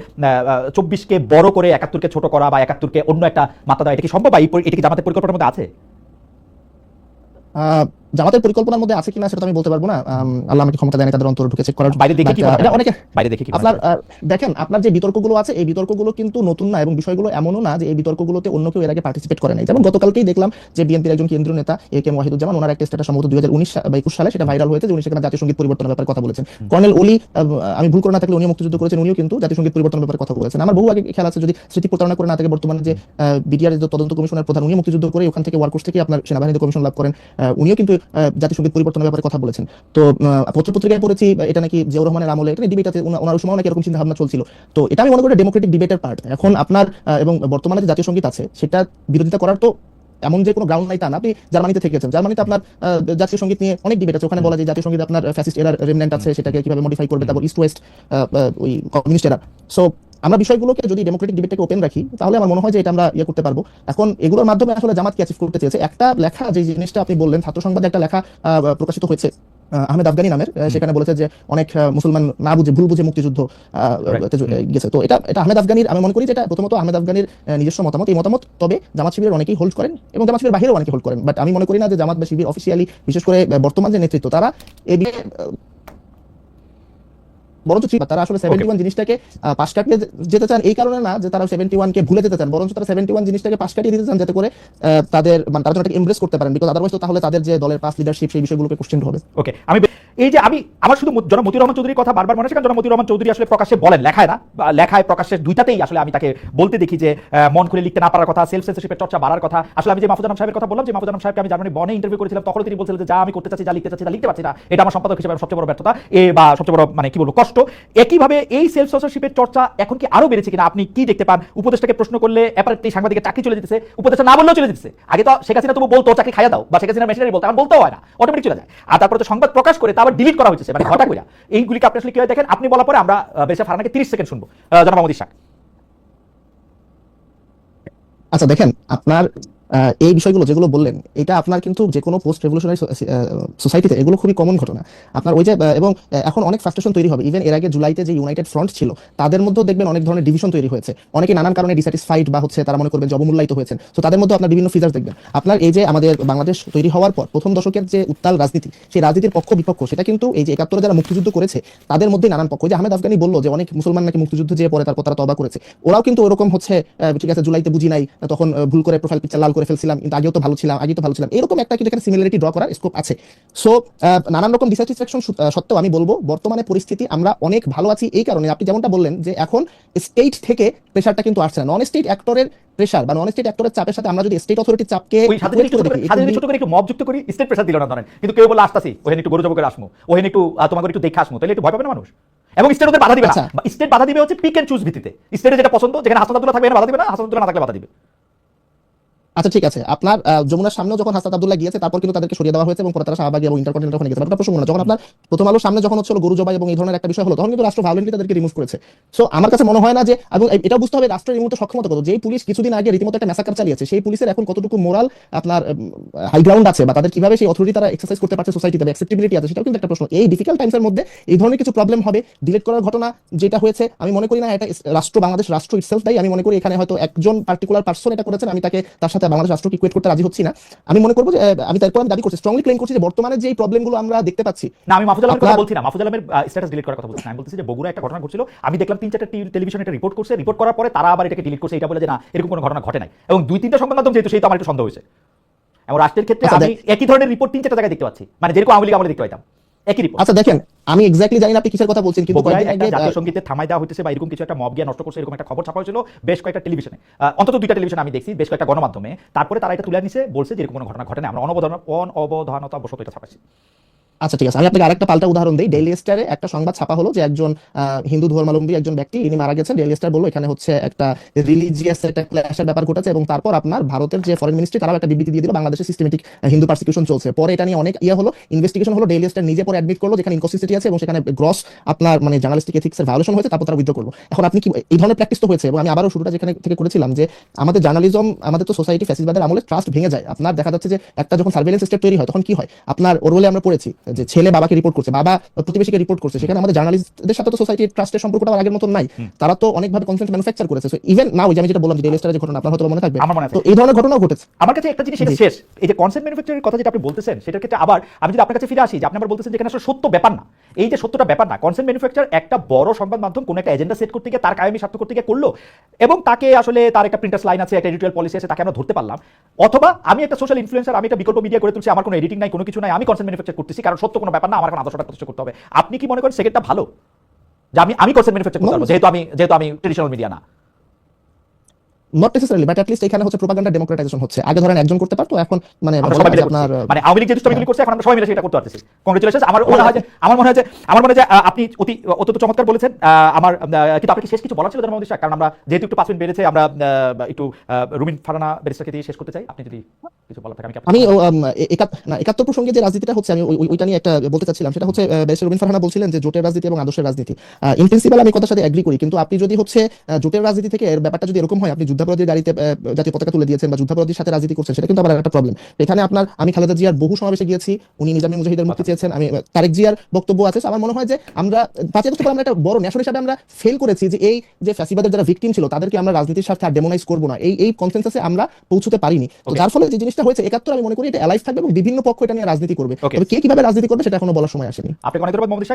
Speaker 1: চব্বিশকে বড় করে একাত্তরকে ছোট করা বা একাত্তরকে অন্য একটা মাত্রা দেওয়া, এটা কি সম্ভব বা এটা কি জামাতের পরিকল্পনার মধ্যে আছে?
Speaker 2: জামাতের পরিকল্পনার মধ্যে আছে কিনা সেটা আমি বলতে পারব না। আল্লাহ আমাকে ক্ষমতা দেয়নি তাদের অন্তর ঢুকে চেক করার
Speaker 1: বাইরে দেখে কি
Speaker 2: এটা অনেকে
Speaker 1: বাইরে দেখে কি
Speaker 2: আপনার দেখেন আপনার যে বিতর্কগুলো আছে এই বিতর্কগুলো কিন্তু নতুন না এবং বিষয়গুলো এমনও না যে এই বিতর্কগুলোতে অন্য কেউ এর আগে পার্টিসিপেট করে নাই। যেমন গতকালকেই দেখলাম যে বিএনপির একজন কেন্দ্রীয় নেতা এ কে ওয়াহিদুজ্জামান ওনার একটা স্টেটাস সম্ভবত দুই হাজার উনিশ বা একুশ সালে সেটা ভাইরাল হয়েছে যে উনি সেখানে জাতীয় সংগীত পরিবর্তনের ব্যাপারে কথা বলেছেন। কর্নেল ওলি আমি ভুল করে না থাকলে উনিও মুক্তিযুদ্ধ করেছেন উনিও কিন্তু জাতীয় সংগীত পরিবর্তনের ব্যাপারে কথা বলেছেন। আমার বহু আগে খেয়াল আছে যদি স্মৃতি প্রতারণা করে না থাকে বর্তমানে যে বিডিআর তদন্ত কমিশনের প্রধান উনি মুক্তিযুদ্ধ করে ওখান থেকে ওয়ার্কোর্স থেকে আপনার সেনাবাহিনীতে কমিশন লাভ করেন উনিও কিন্তু সংগীত পরিবর্তনের ব্যাপারে কথা বলেছেন। তো পত্র পত্রিকায় পড়েছি, এটা নাকি জিয়াউর রহমানের আমলে, এটা ডিবেট আছে ওনার সময় নাকি এরকম চিন্তা ভাবনা চলছিল। তো, এটা আমি মনে করি ডেমোক্রেটিক ডিবেটের পার্ট এখন আপনার এবং বর্তমানে যে জাতীয় সংগীত আছে সেটা বিরোধিতা করার তো এমন যে কোনো গ্রাউন্ড নাই তা না। আপনি জার্মানিতে থেকে গেছেন জার্মানিতে আপনার জাতীয় সংগীত নিয়ে অনেক ডিবেট আছে। ওখানে বলা যায় জাতীয় সংগীত আপনার ফ্যাসিস্ট এরার রেমনেন্ট আছে, সেটাকে কীভাবে মডিফাই করবে, তারপর ইস্ট ওয়েস্ট ওই কমিউনিস্ট এরা সো আমরা বিষয়গুলোকে যদি ডেমোক্রেটিক ডিবেটটাকে ওপেন রাখি, তাহলে আমার মনে হয় যে এটা আমরা ইয়ে করতে পারব। এখন এগুলোর মাধ্যমে আসলে জামাত কি অ্যাচিভ করতে চেয়েছে? একটা লেখা যে জিনিসটা আপনি বললেন, ছাত্র সংবাদে একটা লেখা প্রকাশিত হয়েছে। আহমেদ আফগানি নামের সেখানে বলেছে যে অনেক মুসলমান না বুঝে ভুল বুঝে মুক্তিযুদ্ধ গেছে। তো এটা এটা আহমেদ আফগানির আমি মনে করি যে এটা প্রথমত আহমেদ আফগানির নিজস্ব মতামত এই মতামত তবে জামাত শিবিরের অনেকেই হোল্ড করেন এবং জামাত শিবিরের বাইরেও অনেকে হোল্ড করেন। বাট আমি মনে করি না যে জামাত বা শিবির অফিসিয়ালি বিশেষ করে বর্তমান যে নেতৃত্ব তারা এই বরঞ্চ ঠিক- তারা আসলে সেভেন্টি ওয়ান জিনিসটাকে পাশ কাটিয়ে যেতে চান এই কারণে না যে তারা সেভেন্টি ওয়ানকে ভুলে যেতে চান বরঞ্চ তারা সেভেন্টি ওয়ান জিনিসটাকে পাশ কাটিয়ে দিতে চান যাতে করে তাদের মানে তারা যেন এমব্রেস করতে পারেন। বিকজ আদারওয়াইজ তো তাহলে তাদের যে দলের পাস লিডারশিপ সেই বিষয়গুলোকে কোশ্চেন হবে
Speaker 1: ওকে আমি এই যে আমি, আমার শুধু জনাব মতিউর রহমান চৌধুরীর কথা বারবার মনে আছে? কারণ মতিউর রহমান চৌধুরী আসলে প্রকাশ্যে বলেন, লেখায় না। লেখায় প্রকাশ্যে দুইটাতেই আসলে আমি তাকে বলতে দেখি যে মন খুলে লিখতে না পারার কথা সেলফ সেন্সরশিপের চর্চা বাড়ার কথা। আসলে আমি যে মাহফুজানাম সাহেবের কথা বললাম, যে মাহফুজানাম সাহেবকে আমি জার্মানি বনে ইন্টারভিউ করেছিলাম তখন তিনি বলছিলেন যে, যা আমি করতে চাচ্ছি, যা লিখতে চাচ্ছি, তা লিখতে পারছি না। এটা আমার সম্পাদক হিসেবে সবচেয়ে বড় ব্যর্থতা। এ বা সবচেয়ে বড় মানে কি বলব, কষ্ট। একইভাবে এই সেলফ সেন্সরশিপের চর্চা এখন কি আরও বেড়েছে কিনা আপনি কি দেখতে পান? উপদেশটাকে প্রশ্ন করলে অ্যাপারেটলি সাংবাদিকের চাকরি চলে যেতেছে উপদেশটা না বললেও চলে যেতেছে। আগে তো শেখ হাসিনা তবু বলতো, চাকরি খাইয়া দাও বা শেখ হাসিনা মেশিনারি বলতো, এখন বলতেও হয় না। অটোমেটিক চলে যায়। আর তারপরে তো সংবাদ প্রকাশ করে তা আবার ডিলিট করা হয়েছে মানে ঘটা কইরা। এইগুলিকে আপনি আসলে কি হয় দেখেন? আপনি বলার পরে আমরা বেশি ফারানাকে তিরিশ সেকেন্ড শুনব। শাহ
Speaker 2: আচ্ছা দেখেন, আপনার এই বিষয়গুলো যেগুলো বললেন, এটা আপনার কিন্তু যে কোনো পোস্ট রেভলিউশনারি সোসাইটিতে এগুলো খুবই কমন ঘটনা। আপনার ওই যে এবং এখন অনেক ফ্রাস্ট্রেশন তৈরি হবে। ইভেন এর আগে জুলাইতে যে ইউনাইটেড ফ্রন্ট ছিল, তাদের মধ্যেও দেখবেন অনেক ধরনের ডিভিশন তৈরি হয়েছে। অনেকে নানান কারণে ডিস্যাটিসফাইড বা হচ্ছে তারা মনে করবেন যে অবমূল্যায়িত হয়েছেন। তো তাদের মধ্যে আপনার বিভিন্ন ফিচার্স দেখবেন। আপনার এই যে আমাদের বাংলাদেশ তৈরি হওয়ার পর, প্রথম দশকের যে উত্তাল রাজনীতি, সেই রাজনীতির পক্ষ বিপক্ষ, সেটা কিন্তু এই যে একাত্তরে যারা মুক্তিযুদ্ধ করেছে, তাদের মধ্যে নানান পক্ষ। যে আহমেদ আফগানি বলল যে, অনেক মুসলমান নাকি মুক্তিযুদ্ধ যে পরে তারপর তারা তবা করেছে। ওরাও কিন্তু ওরকম হচ্ছে ঠিক আছে, জুলাইতে বুঝি নাই, তখন ভুল করে প্রোফাইল পিকচার লাল করে ফেলছিলাম কিন্তু আগেও তো ভালো ছিলাম আগেই তো ভালো ছিলাম। এরকম একটা কিন্তু এখানে সিমিলারিটি ড্র করার স্কোপ আছে। সো নানান রকম ডিস্যাটিসফ্যাকশন সত্ত্বেও আমি বলব বর্তমানে পরিস্থিতি আমরা অনেক ভালো আছি এই কারণে। আপনি যেমনটা বললেন যে এখন স্টেট থেকে প্রেশারটা কিন্তু আসছে না। নন স্টেট অ্যাক্টরের প্রেশার বা নন স্টেট অ্যাক্টরের চাপের সাথে আমরা যদি স্টেট অথরিটির চাপকে
Speaker 1: ছোট
Speaker 2: করে
Speaker 1: একটু মব যুক্ত করি স্টেট প্রেসার দিল না ধরেন। কিন্তু কেউ বলে আসতাছি ওখানে একটু গরু জব করে আসমু ওখানে একটু তোমাকে একটু দেখে আসমু তাহলে একটু ভয় পাবে না মানুষ? এবং স্টেট ওদের বাধা দিবে না।
Speaker 2: আচ্ছা।
Speaker 1: স্টেট বাধা দিবে হচ্ছে পিক এন্ড চুজ ভিত্তিতে। স্টেটে যেটা পছন্দ যেখানে হাসান থাকবে বাধা দিবে না হাসান না থাকলে বাধা দিবে।
Speaker 2: আচ্ছা ঠিক আছে। আপনার যমুনার সামনেও যখন হাসাত আব্দুল্লাহ গিয়েছে, তারপর কিন্তু তাদেরকে সরিয়ে দেওয়া হয়েছে এবং পরে তারা শাহবাগী এবং ইন্টারকন্টিনেন্টাল ওখানে গেছে ব্যাপারটা প্রসঙ্গ না, যখন আপনার প্রথম আলোর সামনে যখন হচ্ছিল গরু জবাই এবং এই ধরনের একটা বিষয় হলো, তখন কিন্তু রাষ্ট্র ভায়োলেন্টলি তাদেরকে রিমুভ করেছে। সো আমার কাছে মনে হয় না যে এবং এটা বুঝতে হবে রাষ্ট্রের মুহূর্তে সক্ষমতা কত। যেই পুলিশ কিছুদিন আগে রীতিমতো একটা ম্যাসাকার চালিয়েছে, সেই পুলিশের এখন কতটুকু মোরাল আপনার হাই গ্রাউন্ড আছে বা তাদের কীভাবে সেই অথরিটি তারা এক্সারসাইজ করতে পারছে সোসাইটিতে বা অ্যাকসেপ্টেবিলিটি আছে, সেটাও কিন্তু একটা প্রশ্ন। এই ডিফিকাল্ট টাইমসের মধ্যে এই ধরনের কিছু প্রবলেম হবে ডিলিট করার ঘটনা যেটা হয়েছে, আমি মনে করি না এটা রাষ্ট্র, বাংলাদেশ রাষ্ট্র ইটসেলফ দায়ী। আমি মনে করি এখানে হয়তো একজন পার্টিকুলার পার্সন এটা করেছেন, আমি তাকে, তার সাথে বাংলাদেশ রাষ্ট্রকে ইকুয়েট করতে রাজি হচ্ছি না? আমি মনে করব যে আমি তারপর আমি দাবি করছি স্ট্রংলি ক্লেম করছি যে বর্তমানে যে প্রবলেমগুলো আমরা দেখতে পাচ্ছি
Speaker 1: না আমি মাহফুজ আলমের কথা বলছি না। মাহফুজ আলমের স্ট্যাটাস ডিলিট করার কথা বলছি আমি বলতেছি যে বগুড়া একটা ঘটনা ঘটছিল। আমি দেখলাম তিন চারটা টেলিভিশন এটা রিপোর্ট করছে। রিপোর্ট করার পরে তারা আবার এটাকে ডিলিট করছে। এটা বলে যে না এরকম কোনো ঘটনা ঘটে নাই। এবং দুই তিনটা সংবাদ মাধ্যম যেহেতু সেই তো আমার একটু সন্দেহ হয়েছে। এবং রাষ্ট্রের ক্ষেত্রে
Speaker 2: আচ্ছা,
Speaker 1: আমি একই ধরনের রিপোর্ট তিন চারটা জায়গায় দেখতে পাচ্ছি। মানে যেরকম আওয়ামী লীগ আমরা দেখতে পাইতাম। একই রিপোর্ট
Speaker 2: আচ্ছা দেখেন আমি এক্স্যাক্টলি জানি না আপনি কিসের কথা বলছেন কিন্তু কয়েকদিন আগে
Speaker 1: জাতীয় সঙ্গীতে থামাই দেওয়া হইতেছে বা এরকম কিছু একটা মব গিয়া নষ্ট করছে এরকম একটা খবর ছাপা হয়েছিল বেশ কয়েকটা টেলিভিশনে। অন্তত দুইটা টেলিভিশন আমি দেখছি বেশ কয়েকটা গণমাধ্যমে। তারপরে তারা এটা তুলে নিছে বলছে যে এরকম কোনো ঘটনা ঘটে না আমরা অনবধান অনবধানতা বশত এটা ছাপাইছি।
Speaker 2: আচ্ছা ঠিক আছে। আমি আপনাকে আরেকটা পাল্টা উদাহরণ দিই। ডেইলি স্টারে একটা সংবাদ ছাপা হলো যে একজন হিন্দু ধর্মাবলম্বী একজন ব্যক্তি, ইনি মারা গেছেন। ডেইলি স্টার বলল, এখানে হচ্ছে একটা রিলিজিয়াস একটা ক্ল্যাশের ব্যাপার ঘটেছে এবং তারপর আপনার ভারতের যে ফরেন মিনিস্ট্রি তারাও একটা বিবৃতি দিয়ে দিল বাংলাদেশে সিস্টেমেটিক হিন্দু পার্সিকিউশন চলছে। পরে এটা নিয়ে অনেক ইয়ে হলো ইনভেস্টিগেশন হলো ডেইলি স্টার নিজে পরে অ্যাডমিট করল, যেখানে ইনকনসিস্টেন্সি আছে এবং সেখানে গ্রস আপনার মানে জার্নালিস্টিক এথিক্সের ভায়োলেশন হয়েছে, তারপর তারা উইথড্র করল। এখন আপনি কি, এই ধরনের প্র্যাকটিস তো হয়েছে এবং আমি আবারও শুরুটা যেখানে থেকে করেছিলাম যে আমাদের জার্নালিজম আমাদের তো সোসাইটি ফ্যাসিসবাদের আমলে ট্রাস্ট ভেঙে যায়। আপনার দেখা যাচ্ছে যে একটা যখন সার্ভেলেন্স স্টেট তৈরি হয়, তখন কি হয়? আপনার ওরলে আমরা পড়েছি যে ছেলে বাবাকে রিপোর্ট করছে বাবা প্রতিবেশীকে রিপোর্ট করছে সেখানে আমাদের জার্নালিস্টদের সাথে তো সোসাইটির ট্রাস্টের সম্পর্কটা আগের মতন নাই। তারা তো অনেকভাবে কনসেন্ট ম্যানুফ্যাকচার করেছে। সো ইভেন নাও যে আমি যেটা বললাম যে ডেলি স্টারের যে ঘটনা আপনার হয়তো মনে থাকবে। তো এই ধরনের ঘটনাও ঘটেছে।
Speaker 1: আমার কাছে একটা জিনিস শেষ। এই যে কনসেন্ট ম্যানুফ্যাকচারের কথা যেটা আপনি বলতেছেন সেটার ক্ষেত্রে আবার আমি যদি আপনার কাছে ফিরে আসি যে আপনি আবার বলতেছেন যেখানে আসলে সত্য ব্যাপার না। এই যে সত্যটা ব্যাপার না কনসেন্ট ম্যানুফ্যাকচার একটা বড় সংবাদ মাধ্যম কোনো একটা এজেন্ডা সেট করতে গিয়ে তার কায়েমি স্বার্থ করতে গিয়ে করল এবং তাকে আসলে তার একটা প্রিন্টার্স লাইন আছে একটা এডিটোরিয়াল পলিসি আছে তাকে আমরা ধরতে পারলাম। অথবা আমি একটা সোশ্যাল ইনফ্লুয়েন্সার আমি একটা বিকল্প মিডিয়া করে তুলছি আমার কোনো এডিটিং নাই কোনো কিছু নাই আমি কনসেন্ট ম্যানুফ্যাকচার করতেছি কারণ সত্য কোনো ব্যাপার না আমার এখন আদর্শটা প্রতিষ্ঠা করতে হবে। আপনি কি মনে করেন সেকেন্ডটা ভালো? যে আমি আমি কনসেন্ট ম্যানুফ্যাকচার করতে পারব যেহেতু আমি যেহেতু আমি ট্রেডিশনাল মিডিয়া না।
Speaker 2: নট নেসেসারিলি বাট লিস্ট এখানে হচ্ছে প্রোপাগান্ডা ডেমোক্রেটাইজেশন হচ্ছে। আগে ধরেন একজন করতে পারতো এখন মানে আপনার
Speaker 1: মানে আওয়ামী লীগ যে দুষ্টামিগুলি করছে এখন আমরা সবাই মিলে সেটা করতে পারতেছি। কংগ্রেচুলেশন আমার মনে হয় আমার মনে হয় যে আমার মনে হয় যে আপনি অতি অত্যন্ত চমৎকার বলেছেন। আমার কিন্তু আপনি শেষ কিছু ছিল কারণ আমরা যেহেতু একটু পাঁচ মিনিট বেড়েছে আমরা একটু রুমিন ফারানা ব্যারিস্টারকে দিয়ে শেষ করতে চাই। আপনি যদি কিছু বলার থাকে আমি
Speaker 2: একাত্তর প্রসঙ্গে যে রাজনীতিটা হচ্ছে আমি ওই- ওই- ওইটা নিয়ে একটা বলতে চাচ্ছিলাম। সেটা হচ্ছে ব্যারিস্টার ফারহানা বলছিলেন যে জোটের রাজনীতি এবং আদর্শের রাজনীতি। ইন প্রিন্সিপাল আমি কথার সাথে এগ্রি করি কিন্তু আপনি যদি হচ্ছে জোটের রাজনীতি থেকে এর ব্যাপারটা যদি এরকম হয় আপনি যুদ্ধাপরাধীর গাড়িতে জাতীয় পতাকা তুলে দিয়েছেন বা যুদ্ধাপরাধীর সাথে রাজনীতি করছেন সেটা কিন্তু আবার একটা প্রবলেম এখানে আপনার আমি খালেদা জিয়ার বহু সমাবেশে গিয়েছি উনি নিজামী মুজাহিদের মুক্তি চেয়েছেন আমি তারেক জিয়ার বক্তব্য আছে আমার মনে হয় যে আমরা পাঁচই আগস্ট পর আমরা একটা বড় ন্যাশনাল হিসাবে আমরা ফেল করেছি যে এই যে ফ্যাসিবাদের যারা ভিকটিম ছিল তাদেরকে আমরা রাজনীতির সাথে আর ডেমোনাইজ করব না। এই এই কনসেন্সাসে আমরা পৌঁছতে পারিনি। তো যার ফলে যে জিনিসটা হয়েছে একাত্তর আমি মনে করি এটা অ্যালাইভ থাকবে এবং বিভিন্ন পক্ষ এটা নিয়ে রাজনীতি করবে। তবে কে কীভাবে রাজনীতি করবে সেটা এখনও বলার সময় আসেনি।
Speaker 1: আপনাকে অনেক ধন্যবাদ মোহাম্মদ